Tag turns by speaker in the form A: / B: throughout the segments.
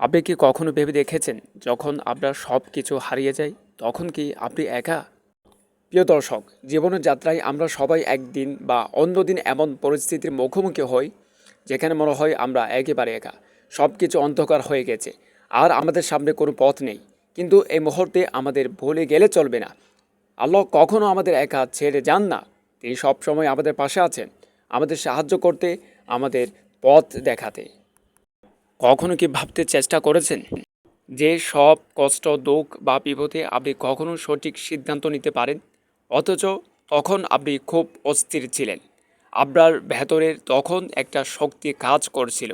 A: আপনি কি কখনো ভেবে দেখেছেন, যখন আপনার সব কিছু হারিয়ে যায়, তখন কি আপনি একা? প্রিয় দর্শক, জীবনের যাত্রায় আমরা সবাই একদিন বা অন্যদিন এমন পরিস্থিতির মুখোমুখি হই, যেখানে মনে হয় আমরা একেবারে একা। সব কিছু অন্ধকার হয়ে গেছে, আর আমাদের সামনে কোনো পথ নেই। কিন্তু এই মুহূর্তে আমাদের ভুলে গেলে চলবে না। আল্লাহ কখনও আমাদের একা ছেড়ে যান না। তিনি সবসময় আমাদের পাশে আছেন, আমাদের সাহায্য করতে, আমাদের পথ দেখাতে। কখনো কি ভাবতে চেষ্টা করেছেন? যে সব কষ্ট, দুঃখ বা বিপদে আপনি কখনো সঠিক সিদ্ধান্ত নিতে পারেন? অথচ তখন আপনি খুব অস্থির ছিলেন। আপনার ভেতরের তখন একটা শক্তি কাজ করছিল।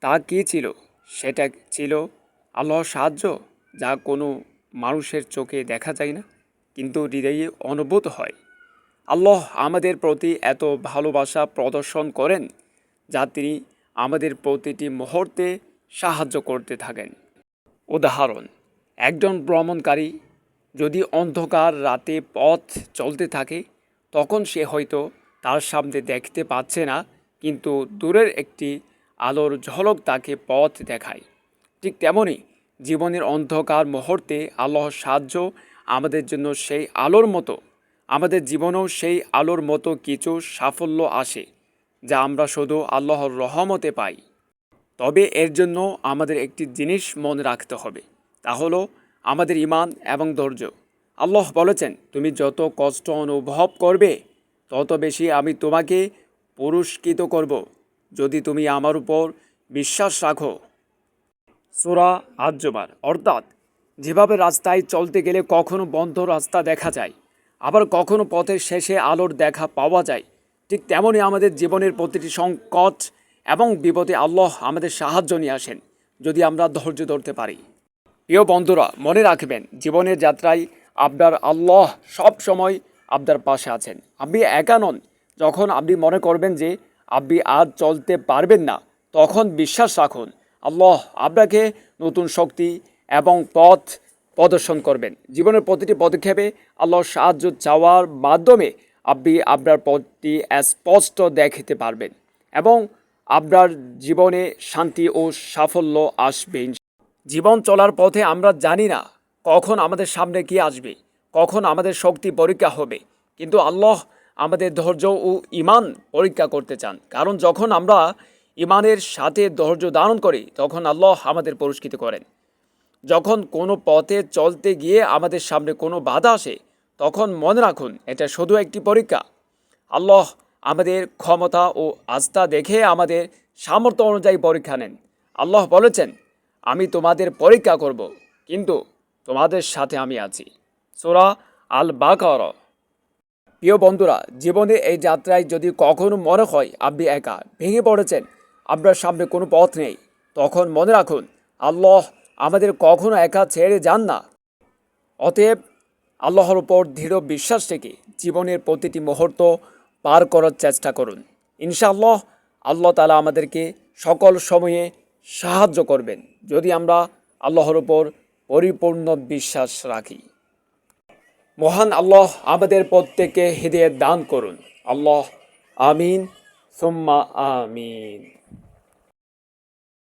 A: তা কী ছিল? সেটা ছিল আল্লাহর সাহায্য, যা কোনো মানুষের চোখে দেখা যায় না, কিন্তু হৃদয়ে অনুভূত হয়। আল্লাহ আমাদের প্রতি এত ভালোবাসা প্রদর্শন করেন, যা তিনি আমাদের প্রতিটি মুহূর্তে সাহায্য করতে থাকেন। উদাহরণ, একজন ভ্রমণকারী যদি অন্ধকার রাতে পথ চলতে থাকে, তখন সে হয়তো তার সামনে দেখতে পাচ্ছে না, কিন্তু দূরের একটি আলোর ঝলক তাকে পথ দেখায়। ঠিক তেমনই জীবনের অন্ধকার মুহূর্তে আল্লাহর সাহায্য আমাদের জন্য সেই আলোর মতো, আমাদের জীবনেও সেই আলোর মতো কিছু সাফল্য আসে। যা আমরা শুধু আল্লাহর রহমতে পাই। তবে এর জন্য আমাদের একটি জিনিস মনে রাখতে হবে, তা হলো আমাদের ইমান এবং ধৈর্য। আল্লাহ বলেছেন, তুমি যত কষ্ট অনুভব করবে, তত বেশি আমি তোমাকে পুরস্কৃত করব, যদি তুমি আমার উপর বিশ্বাস রাখো। সোরা আজ্জবার অর্থাৎ যেভাবে রাস্তায় চলতে গেলে কখনো বন্ধ রাস্তা দেখা যায়, আবার কখনো পথের শেষে আলোর দেখা পাওয়া যায় ঠিক তেমনই আমাদের জীবনের প্রতিটি সংকট এবং বিপদে আল্লাহ আমাদের সাহায্য নিয়ে আসেন, যদি আমরা ধৈর্য ধরতে পারি। প্রিয় বন্ধুরা, মনে রাখবেন, জীবনের যাত্রায় আপনার আল্লাহ সব সময় আপনার পাশে আছেন। আপনি একা নন, যখন আপনি মনে করবেন যে আপনি আর চলতে পারবেন না, তখন বিশ্বাস রাখুন, আল্লাহ আপনাকে নতুন শক্তি এবং পথ প্রদর্শন করবেন। জীবনের প্রতিটি পদক্ষেপে আল্লাহর সাহায্য চাওয়ার মাধ্যমে আপনি আপনার পথটি স্পষ্ট দেখতে পারবেন এবং আপনার জীবনে শান্তি ও সাফল্য আসবে। জীবন চলার পথে আমরা জানি না কখন আমাদের সামনে কি আসবে, কখন আমাদের শক্তি পরীক্ষা হবে, কিন্তু আল্লাহ আমাদের ধৈর্য ও ইমান পরীক্ষা করতে চান। কারণ যখন আমরা ইমানের সাথে ধৈর্য ধারণ করি, তখন আল্লাহ আমাদের পুরস্কৃত করেন। যখন কোনো পথে চলতে গিয়ে আমাদের সামনে কোনো বাধা আসে তখন মনে রাখুন, এটা শুধু একটি পরীক্ষা। আল্লাহ আমাদের ক্ষমতা ও আস্থা দেখে আমাদের সামর্থ্য অনুযায়ী পরীক্ষা নেন। আল্লাহ বলেছেন, আমি তোমাদের পরীক্ষা করব, কিন্তু তোমাদের সাথে আমি আছি। সোরা আল বাকর প্রিয় বন্ধুরা, জীবনে এই যাত্রায় যদি কখনো মনে হয় আপনি একা ভেঙে পড়েছেন, আপনার সামনে কোনো পথ নেই, তখন মনে রাখুন, আল্লাহ আমাদের কখনো একা ছেড়ে যান না। অতএব আল্লাহর উপর দৃঢ় বিশ্বাস রেখে জীবনের প্রতিটি মুহূর্ত পার করার চেষ্টা করুন। ইনশাআল্লাহ আল্লাহ তালা আমাদেরকে সকল সময়ে সাহায্য করবেন যদি আমরা আল্লাহর উপর পরিপূর্ণ বিশ্বাস রাখি। মহান আল্লাহ আমাদের প্রত্যেককে হৃদয়ে দান করুন। আল্লাহ আমিন, সুম্মা আমিন।